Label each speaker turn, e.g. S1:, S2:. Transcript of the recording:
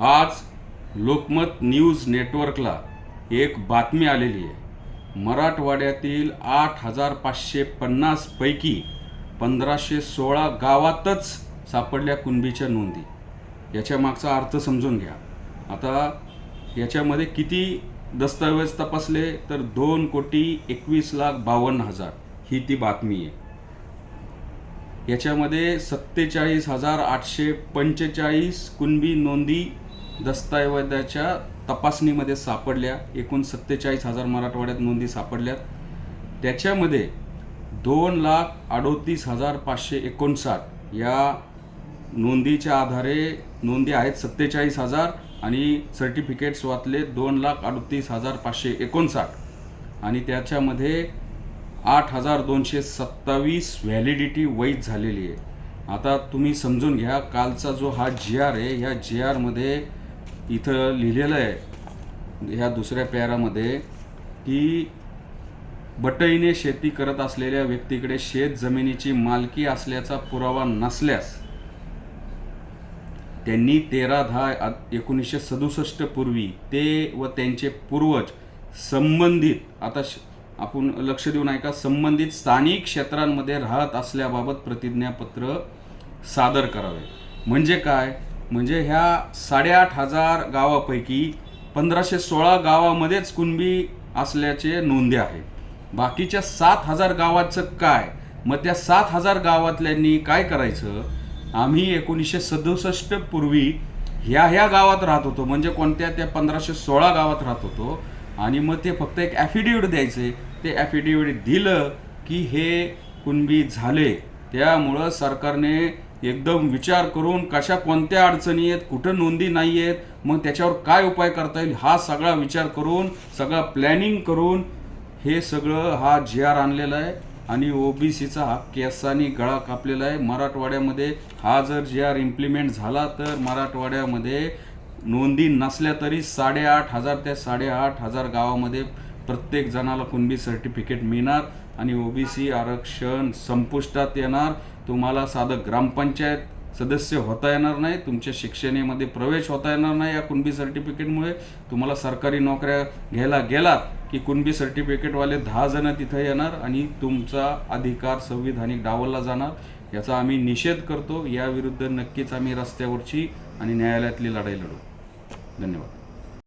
S1: आज लोकमत न्यूज नेटवर्कला एक बातमी आलेली आहे. मराठवाड्यातील आठ हजार पाचशे पन्नासपैकी पंधराशे सोळा गावातच सापडल्या कुणबीच्या नोंदी. याच्या मागचा अर्थ समजून घ्या. आता याच्यामध्ये किती दस्तऐवज तपासले तर दोन कोटी एकवीस लाख बावन्न हजार ही ती बातमी आहे. याच्यामध्ये सत्तेचाळीस हजार आठशे पंचेचाळीस कुणबी नोंदी दस्तऐवजाच्या तपासणीमध्ये सापडल्या. एकूण सत्तेचाळीस हजार मराठवाड्यात नोंदी सापडल्या त्याच्यामध्ये दोन लाख अडोतीस हजार पाचशे एकोणसाठ या नोंदीच्या आधारे नोंदी आहेत. सत्तेचाळीस हजार आणि सर्टिफिकेट्स वाचले दोन लाख अडतीस हजार पाचशे एकोणसाठ. आणि त्याच्यामध्ये आठ हजार दोनशे सत्तावीस व्हॅलिडिटी वैध झालेली आहे. आता तुम्ही समजून घ्या कालचा जो हा जी आर आहे ह्या जी आरमध्ये इथं लिहिलेलं आहे ह्या दुसऱ्या पॅरामध्ये की बटईने शेती करत असलेल्या व्यक्तीकडे शेत जमिनीची मालकी असल्याचा पुरावा नसल्यास त्यांनी तेरा दहा एकोणीसशे सदुसष्ट पूर्वी ते व त्यांचे पूर्वज संबंधित आता आपण लक्ष देऊन ऐका संबंधित स्थानिक क्षेत्रांमध्ये राहत असल्याबाबत प्रतिज्ञापत्र सादर करावे. म्हणजे काय? म्हणजे ह्या साडेआठ हजार गावापैकी पंधराशे सोळा गावामध्येच कुणबी असल्याचे नोंदी आहेत. बाकीच्या सात हजार गावाचं काय? मग त्या सात हजार गावातल्यांनी काय करायचं? आम्ही एकोणीसशे सदुसष्ट पूर्वी ह्या ह्या गावात राहत होतो. म्हणजे कोणत्या? त्या पंधराशे सोळा गावात राहत होतो. आणि मग ते फक्त एक ॲफिडेविट द्यायचे. ते ॲफिडेविट दिलं की हे कुणबी झाले. त्यामुळं सरकारने एकदम विचार करून कशा कोणत्या अडचणी आहेत कुठं नोंदी नाही आहेत मग त्याच्यावर काय उपाय करता येईल हा सगळा विचार करून सगळा प्लॅनिंग करून हे सगळं हा जी आर आणलेला आहे आणि ओबीसीचा हा केसानी गळा कापलेला आहे. मराठवाड्यामध्ये हा जर जी आर इम्प्लिमेंट झाला तर मराठवाड्यामध्ये नोंदी नसल्या तरी साडेआठ हजार ते साडेआठ हजार गावामध्ये प्रत्येक जणाला कुणबी सर्टिफिकेट मिळणार आणि ओबीसी आरक्षण संपुष्टात येणार. तुम्हाला साधं ग्रामपंचायत सदस्य होता येणार नाही तुमच्या शिक्षणेमध्ये प्रवेश होता येणार नाही या कुणबी सर्टिफिकेटमुळे. तुम्हाला सरकारी नोकऱ्या घ्यायला गेलात की कुणबी सर्टिफिकेटवाले दहा जण तिथं येणार आणि तुमचा अधिकार संविधानिक डावलला जाणार याचा आम्ही निषेध करतो. याविरुद्ध नक्कीच आम्ही रस्त्यावरची आणि न्यायालयातली लढाई लढू. धन्यवाद.